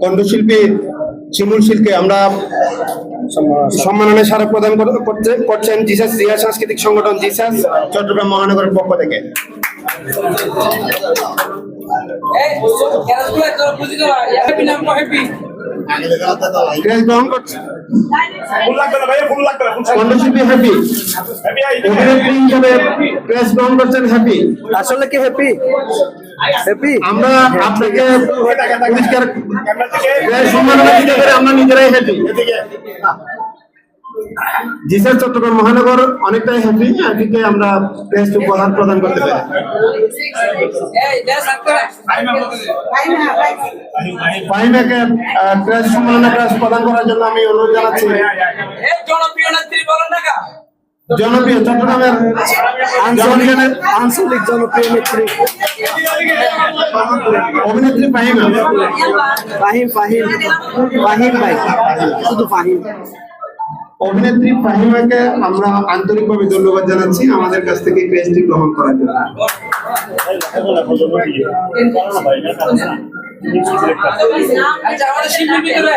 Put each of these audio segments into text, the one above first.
কণ্ঠশিল্পী আমরা সম্মাননা স্মারক প্রদান করছেন জিসাস রিয়া সাংস্কৃতিক সংগঠন জিসাস চট্টগ্রাম মহানগরের পক্ষ থেকে। ক্রেস্ট গ্রহণ করছে কণ্ঠশিল্পী হ্যাপি অভিনেত্রী হিসেবে গ্রহণ করছেন হ্যাপি আসলে কি হ্যাপি হ্যাপি আমরা আপনাকে পুরস্কার সম্মাননা দিতে পেরে আমরা নিজেরাই হ্যাপি এদিকে। জি স্যার চট্টগ্রাম মহানগর অনেকটাই হ্যাপি হ্যাপিকে আমরা ক্রেস্ট উপহার প্রদান করতে পারি। ফাহিমাকে ক্রেস্ট সম্মাননা ক্রেস্ট প্রদান করার জন্য আমি অনুরোধ জানাচ্ছি। জনপ্রিয় নেত্রী বলেন না জনপ্রিয় চট্টগ্রামের আঞ্চলিক আঞ্চলিক জনপ্রিয় নেত্রী। অভিনেত্রী ফাহিমা। ফাহিম ফাহিম। ফাহিম ভাই। শুধু ফাহিম। অভিনেত্রী ফাহিমাকে আমরা আন্তরিকভাবে ধন্যবাদ জানাচ্ছি আমাদের কাছ থেকে গ্রহণ করার জন্য। আচ্ছা আমাদের শিল্পীর ভিতরে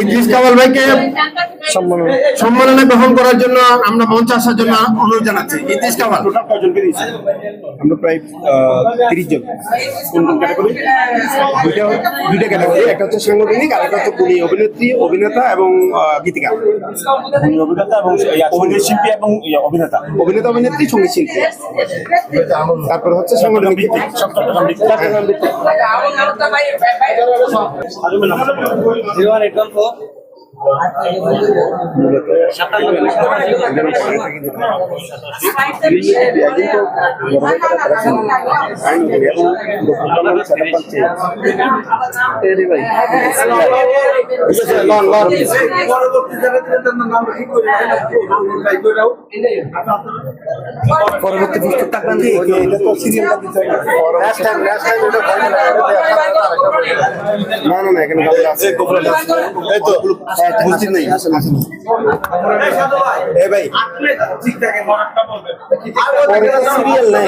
ইদ্রিস কামাল ভাইকে সম্মাননা গ্রহণ করার জন্য আমরা মঞ্চে আসার জন্য অনুরোধ জানাচ্ছি। ইদ্রিস কামাল আমরা প্রায় তিরিশ জন। কোন কোন ক্যাটাগরি দুইটা দুইটা ক্যাটাগরি একটা হচ্ছে সাংগঠনিক আর একটা হচ্ছে গুণী অভিনেত্রী অভিনেতা এবং গীতিকা অভিনেতা এবং অভিনয় শিল্পী এবং ইয়ে, অভিনেতা অভিনেতা অভিনেত্রী সংগীত শিল্পী। তারপর হচ্ছে সংগঠন ভিত্তিক। চট্টগ্রাম ভিত্তিক। লন পরবর্তী পুস্তক থাকবেন না না না এখানে এই তো বুঝছি নাই। এই ভাই। সিরিয়াল নাই।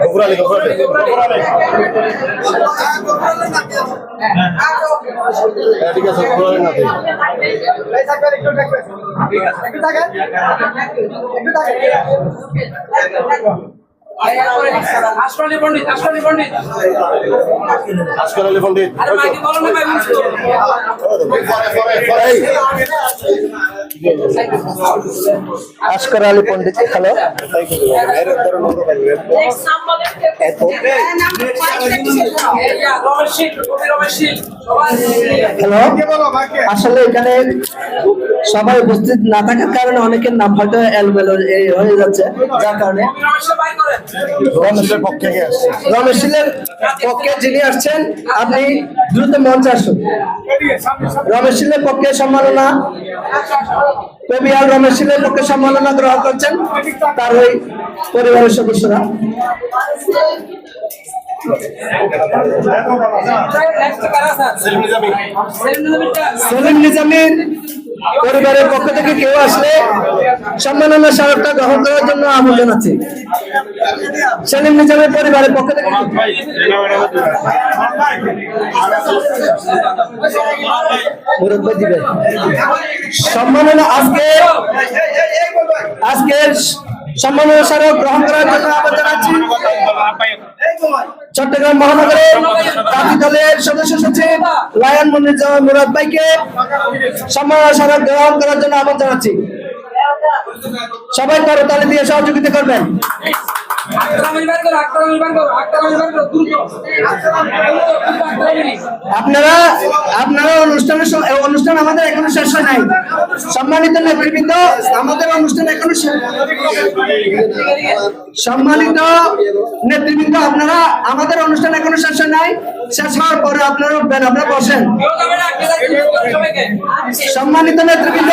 গফুরালি গফুরালি ঠিক আছে গফুরালি না আশরানি পণ্ডিত আশরানি পণ্ডিত আলী পণ্ডিত। আরে ভাই বলো না ভাই বুঝতো এই আশকর আলী পন্ডিত হ্যালো হ্যালো আসলে এখানে সবাই উপস্থিত না থাকার কারণে অনেকের নাম হয়তো এলবেলো এই হয়ে যাচ্ছে, যার কারণে। রমেশের পক্ষে কে আসছে রমেশ শীলের পক্ষে যিনি আসছেন, আপনি দ্রুত মঞ্চে আসুন। রমেশ শীলের পক্ষে সম্মাননা। কবি আল রমেশের পক্ষে সম্মাননা গ্রহণ করছেন তার ওই পরিবারের সদস্যরা। পরিবারের পক্ষ থেকে কেউ আসলে সম্মাননা স্মারকটা গ্রহণ করার জন্য আমন্ত্রণ আছে সেলিম নিজামের পরিবারের পক্ষ থেকে সম্মাননা আজকে আজকের সম্মাননা স্মারক গ্রহণ করার জন্য আহ্বান জানাচ্ছি, চট্টগ্রাম মহানগরের জাতি দলের সদস্য সচিব লায়ন মনির জামান মুরাদ ভাইকে সম্মানীয় স্মারক গ্রহণ করার জন্য আহ্বান জানাচ্ছি। সবাই করতালি দিয়ে সহযোগিতা করবেন। আপনারা আপনারা অনুষ্ঠানের অনুষ্ঠান আমাদের এখনও শেষ হয় নাই। সম্মানিত নেতৃবৃন্দ আমাদের অনুষ্ঠান এখনও শেষ সম্মানিত নেতৃবৃন্দ আপনারা আমাদের অনুষ্ঠান এখনও শেষ হয় নাই। শেষ হওয়ার পরে আপনারা উঠবেন আপনারা বসেন কেউ যাবে না কে যাবে সবাইকে সম্মানিত নেতৃবৃন্দ,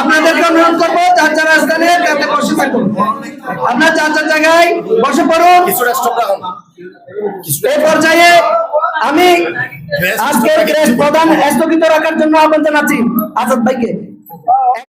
আপনাদেরকে অনুরোধ করব যার যার স্থানে তাতে বসে থাকুন। আপনার যার যার জায়গায় বসে পড়ুন। এই পর্যায়ে আমি আজকের প্রধান স্থগিত রাখার জন্য আহ্বান জানাচ্ছি আজাদ ভাইকে।